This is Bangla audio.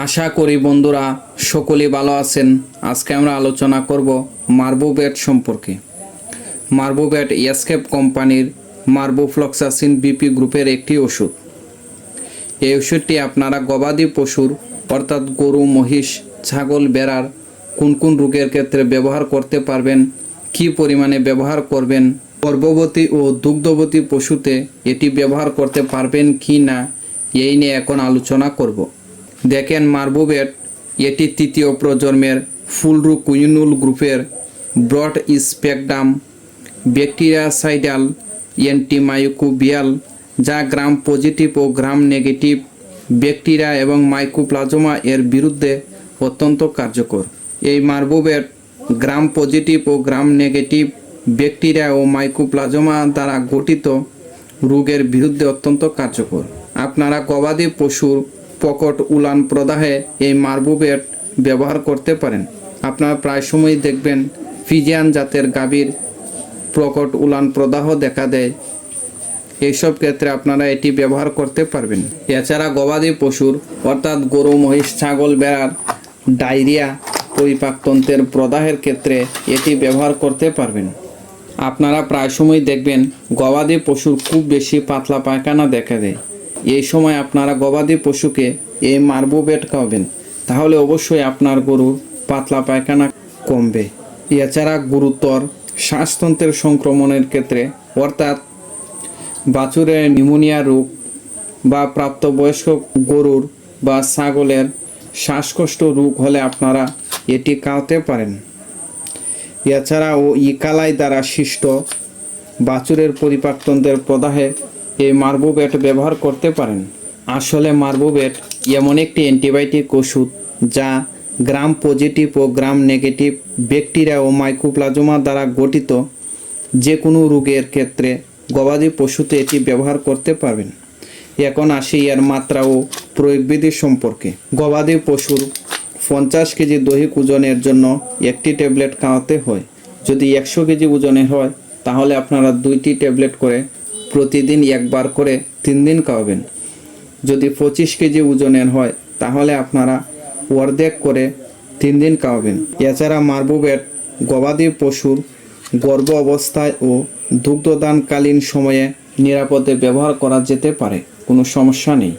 আশা করি বন্ধুরা সকলে ভালো আছেন। আজকে আমরা আলোচনা করব মার্বোব্যাট সম্পর্কে। মার্বোব্যাট এসকেপ কোম্পানির মার্বোফ্লক্সাসিন বিপি গ্রুপের একটি ওষুধ। এই ওষুধটি আপনারা গবাদি পশুর, অর্থাৎ গরু, মহিষ, ছাগল, বেড়ার, কোন কোন রোগের ক্ষেত্রে ব্যবহার করতে পারবেন, কী পরিমাণে ব্যবহার করবেন, গর্ভবতী ও দুগ্ধবতী পশুতে এটি ব্যবহার করতে পারবেন কি না, এই নিয়ে এখন আলোচনা করব। দেখেন মার্বোবেট এটি তৃতীয় প্রজন্মের ফুলরু কুইনুল গ্রুপের ব্রড স্পেকডাম ব্যাকটেরিয়াসাইডাল অ্যান্টিমাইকোবিয়াল, যা গ্রাম পজিটিভ ও গ্রাম নেগেটিভ ব্যাকটেরিয়া এবং মাইকোপ্লাজমা এর বিরুদ্ধে অত্যন্ত কার্যকর। এই মার্বোবেট গ্রাম পজিটিভ ও গ্রাম নেগেটিভ ব্যাকটেরিয়া ও মাইকোপ্লাজমা দ্বারা গঠিত রোগের বিরুদ্ধে অত্যন্ত কার্যকর। আপনারা গবাদি পশুর পকট উলান প্রদাহে এই মার্বোবেট ব্যবহার করতে পারেন। আপনারা প্রায় সময় দেখবেন ফিজিয়ান জাতের গাভীর প্রকট উলান প্রদাহ দেখা দেয়। এইসব ক্ষেত্রে আপনারা এটি ব্যবহার করতে পারবেন। এছাড়া গবাদি পশুর, অর্থাৎ গরু, মহিষ, ছাগল, বেড়ার ডায়রিয়া পরিপাকতন্ত্রের প্রদাহের ক্ষেত্রে এটি ব্যবহার করতে পারবেন। আপনারা প্রায় সময় দেখবেন গবাদি পশুর খুব বেশি পাতলা পায়খানা দেখা দেয়। এই সময় আপনারা গবাদি পশুকে এই মার্বোবেট খাওয়াবেন। তাহলে অবশ্যই আপনার গরুর পাতলা পায়খানা কমবে। এছাড়া গুরুতর শ্বাসতন্ত্রের সংক্রমণের ক্ষেত্রে, অর্থাৎ বাছুরের নিউমোনিয়া রোগ বা প্রাপ্তবয়স্ক গরুর বা ছাগলের শ্বাসকষ্ট রোগ হলে আপনারা এটি খাওয়াতে পারেন। এছাড়াও ইকালাই দ্বারা সৃষ্ট বাছুরের পরিপাকতন্ত্রের প্রদাহে এই মার্বোবেট ব্যবহার করতে পারেন। আসলে মার্বোবেট এমন একটি অ্যান্টিবায়োটিক ওষুধ যা গ্রাম পজিটিভ ও গ্রাম নেগেটিভ ব্যাকটেরিয়া ও মাইক্রোপ্লাজমা দ্বারা গঠিত। যে কোনো রোগের ক্ষেত্রে গবাদি পশুতে এটি ব্যবহার করতে পারবেন। এখন আসি এর মাত্রা ও প্রয়োগবিধি সম্পর্কে। গবাদি পশুর পঞ্চাশ কেজি দৈহিক ওজনের জন্য একটি ট্যাবলেট খাওয়াতে হয়। যদি একশো কেজি ওজনের হয়, তাহলে আপনারা দুইটি ট্যাবলেট করে প্রতিদিন একবার করে তিন দিন খাওয়াবেন। যদি পঁচিশ কেজি ওজনের হয়, তাহলে আপনারা অর্ধেক করে তিন দিন খাওয়াবেন। এছাড়া মার্বুবেট গবাদি পশুর গর্ভ অবস্থায় ও দুগ্ধদানকালীন সময়ে নিরাপদে ব্যবহার করা যেতে পারে, কোনো সমস্যা নেই।